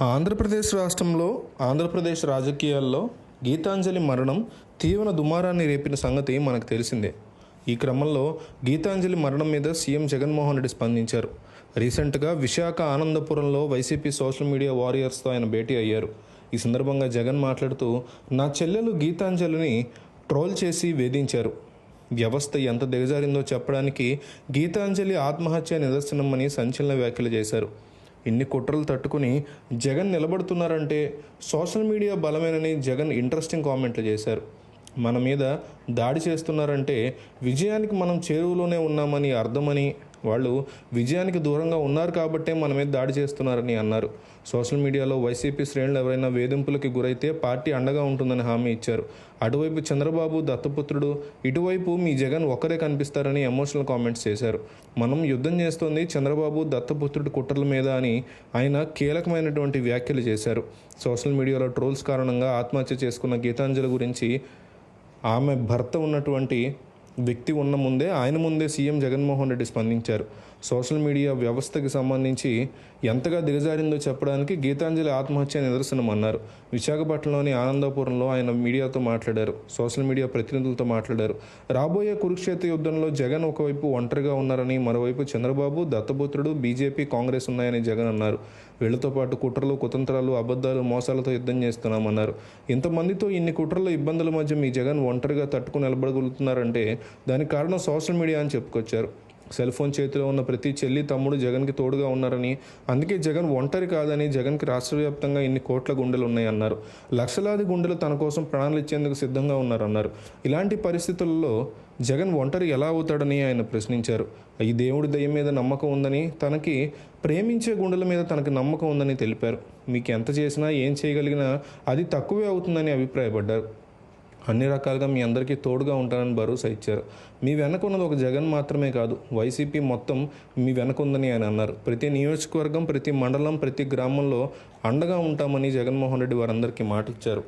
ఆంధ్రప్రదేశ్ రాష్ట్రంలో ఆంధ్రప్రదేశ్ రాజకీయాల్లో గీతాంజలి మరణం తీవ్ర దుమారాన్ని రేపిన సంగతి మనకు తెలిసిందే. ఈ క్రమంలో గీతాంజలి మరణం మీద సీఎం జగన్మోహన్ రెడ్డి స్పందించారు. రీసెంట్గా విశాఖ ఆనందపురంలో వైసీపీ సోషల్ మీడియా వారియర్స్తో ఆయన భేటీ అయ్యారు. ఈ సందర్భంగా జగన్ మాట్లాడుతూ నా చెల్లెలు గీతాంజలిని ట్రోల్ చేసి వేధించారు. వ్యవస్థ ఎంత దిగజారిందో చెప్పడానికి గీతాంజలి ఆత్మహత్య నిదర్శనమని సంచలన వ్యాఖ్యలు చేశారు. ఇన్ని కుట్రలు తట్టుకుని జగన్ నిలబడుతున్నారంటే సోషల్ మీడియా బలమేనని జగన్ ఇంట్రెస్టింగ్ కామెంట్లు చేశారు. మన మీద దాడి చేస్తున్నారంటే విజయానికి మనం చేరువలోనే ఉన్నామని అర్థమని వాళ్ళు విజయానికి దూరంగా ఉన్నారు కాబట్టే మన మీద దాడి చేస్తున్నారని అన్నారు. సోషల్ మీడియాలో వైసీపీ శ్రేణులు ఎవరైనా వేధింపులకి గురైతే పార్టీ అండగా ఉంటుందని హామీ ఇచ్చారు. అటువైపు చంద్రబాబు దత్తపుత్రుడు ఇటువైపు మీ జగన్ ఒక్కరే కనిపిస్తారని ఎమోషనల్ కామెంట్స్ చేశారు. మనం యుద్ధం చేస్తోంది చంద్రబాబు దత్తపుత్రుడి కుట్రల మీద అని ఆయన కీలకమైనటువంటి వ్యాఖ్యలు చేశారు. సోషల్ మీడియాలో ట్రోల్స్ కారణంగా ఆత్మహత్య చేసుకున్న గీతాంజలి గురించి ఆమె భర్త ఉన్నటువంటి వ్యక్తి ఉన్న ముందే ఆయన ముందే సీఎం జగన్మోహన్ రెడ్డి స్పందించారు. సోషల్ మీడియా వ్యవస్థకి సంబంధించి ఎంతగా దిగజారిందో చెప్పడానికి గీతాంజలి ఆత్మహత్య నిదర్శనం అన్నారు. విశాఖపట్నంలోని ఆనందపురంలో ఆయన మీడియాతో మాట్లాడారు. సోషల్ మీడియా ప్రతినిధులతో మాట్లాడారు. రాబోయే కురుక్షేత్ర యుద్ధంలో జగన్ ఒకవైపు ఒంటరిగా ఉన్నారని మరోవైపు చంద్రబాబు దత్తపుత్రుడు బీజేపీ కాంగ్రెస్ ఉన్నాయని జగన్ అన్నారు. వీళ్ళతో పాటు కుట్రలు కుతంత్రాలు అబద్ధాలు మోసాలతో యుద్ధం చేస్తున్నామన్నారు. ఇంతమందితో ఇన్ని కుట్రలు ఇబ్బందుల మధ్య మీ జగన్ ఒంటరిగా తట్టుకుని నిలబడగలుగుతున్నారంటే దానికి కారణం సోషల్ మీడియా అని చెప్పుకొచ్చారు. సెల్ ఫోన్ చేతిలో ఉన్న ప్రతి చెల్లి తమ్ముడు జగన్కి తోడుగా ఉన్నారని అందుకే జగన్ ఒంటరి కాదని జగన్కి రాష్ట్ర వ్యాప్తంగా ఇన్ని కోట్ల గుండెలు ఉన్నాయన్నారు. లక్షలాది గుండెలు తన కోసం ప్రాణాలు ఇచ్చేందుకు సిద్ధంగా ఉన్నారన్నారు. ఇలాంటి పరిస్థితుల్లో జగన్ ఒంటరి ఎలా అవుతాడని ఆయన ప్రశ్నించారు. ఈ దేవుడి దయ మీద నమ్మకం ఉందని తనకి ప్రేమించే గుండెల మీద తనకి నమ్మకం ఉందని తెలిపారు. మీకు ఎంత చేసినా ఏం చేయగలిగినా అది తక్కువే అవుతుందని అభిప్రాయపడ్డారు. అన్ని రకాలుగా మీ అందరికీ తోడుగా ఉంటానని భరోసా ఇచ్చారు. మీ వెనక ఉన్నది ఒక జగన్ మాత్రమే కాదు వైసీపీ మొత్తం మీ వెనక ఉందని ఆయన అన్నారు. ప్రతి నియోజకవర్గం ప్రతి మండలం ప్రతి గ్రామంలో అండగా ఉంటామని జగన్మోహన్ రెడ్డి వారందరికీ మాట ఇచ్చారు